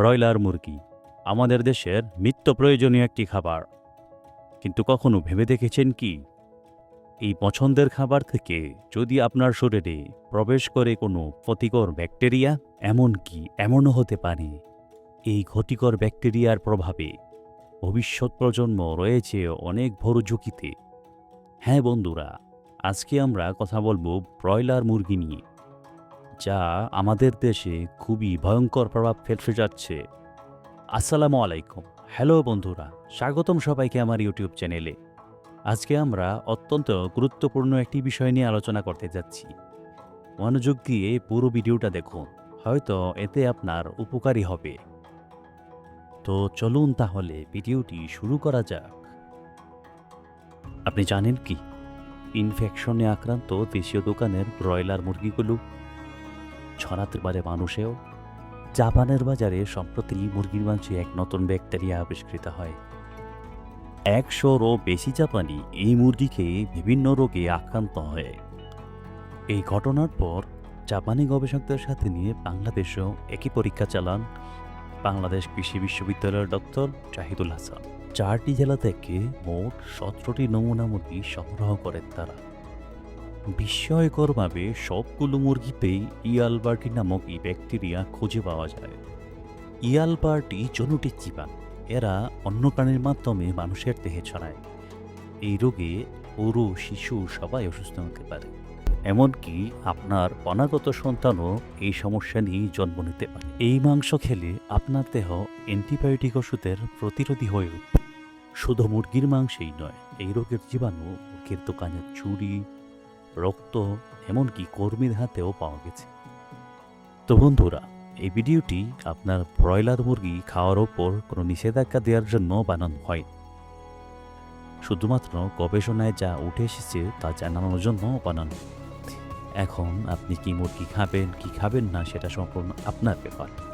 Broiler মুরগি। আমাদের দেশের নিত্য প্রয়োজনীয় একটি খাবার। কিন্তু কখনো ভেবে দেখেছেন কি? এই পছন্দের খাবার থেকে যদি আপনার শরীরে প্রবেশ করে কোনো ক্ষতিকর ব্যাকটেরিয়া, এমন কি এমনও হতে পারে? এই ক্ষতিকর ব্যাকটেরিয়ার প্রভাবে ভবিষ্যৎ প্রজন্ম রয়েছে অনেক বড় ঝুঁকিতে। হ্যাঁ বন্ধুরা, আজকে আমরা কথা বলব ব্রয়লার মুরগি নিয়ে। যা আমাদের দেশে খুবই ভয়ঙ্কর প্রভাব ফেলতে যাচ্ছে। আসসালামু আলাইকুম। হ্যালো বন্ধুরা, স্বাগতম সবাইকে আমার ইউটিউব চ্যানেলে। আজকে আমরা অত্যন্ত গুরুত্বপূর্ণ একটি বিষয় নিয়ে আলোচনা করতে যাচ্ছি। মনোযোগ দিয়ে পুরো ভিডিওটা দেখুন, হয়তো এতে আপনার উপকারী হবে। তো চলুন তাহলে ভিডিওটি শুরু করা যাক। আপনি জানেন কি? ইনফেকশনে আক্রান্ত দেশীয় দোকানের ব্রয়লার মুরগিগুলো ছড়াতে পারে মানুষেও। জাপানের বাজারে সম্প্রতি মুরগির মাংসে এক নতুন ব্যাকটেরিয়া আবিষ্কৃত হয়। একশোরও বেশি জাপানি এই মুরগি খেয়ে বিভিন্ন রোগে আক্রান্ত হয়। এই ঘটনার পর জাপানি গবেষকদের সাথে নিয়ে বাংলাদেশেও একই পরীক্ষা চালান বাংলাদেশ কৃষি বিশ্ববিদ্যালয়ের ডক্টর জাহিদুল হাসান। চারটি জেলা থেকে মোট সতেরোটি নমুনা মুরগি সংগ্রহ করেন তারা। বিস্ময়করভাবে সবগুলো মুরগিতেই ইয়ালবার্টি নামক এই ব্যাকটেরিয়া খুঁজে পাওয়া যায়। ইয়ালবার্টি জনুটি জীবাণু এরা অন্য প্রাণীর মাধ্যমে মানুষের দেহে ছড়ায়। এই রোগে পুরো শিশু সবাই অসুস্থ হতে পারে। এমনকি আপনার অনাগত সন্তানও এই সমস্যা নিয়ে জন্ম নিতে পারে। এই মাংস খেলে আপনার দেহ অ্যান্টিবায়োটিক ওষুধের প্রতিরোধী হয়ে উঠবে। শুধু মুরগির মাংসেই নয়, এই রোগের জীবাণু মুরগির দোকানের চুরি রক্ত, এমনকি কর্মীর হাতেও পাওয়া গেছে। তো বন্ধুরা, এই ভিডিওটি আপনার ব্রয়লার মুরগি খাওয়ার ওপর কোনো নিষেধাজ্ঞা দেওয়ার জন্য বানানো হয় শুধুমাত্র গবেষণায় যা উঠে এসেছে তা জানানোর জন্য বানানো। এখন আপনি কি মুরগি খাবেন, কি খাবেন না, সেটা সম্পূর্ণ আপনার ব্যাপার।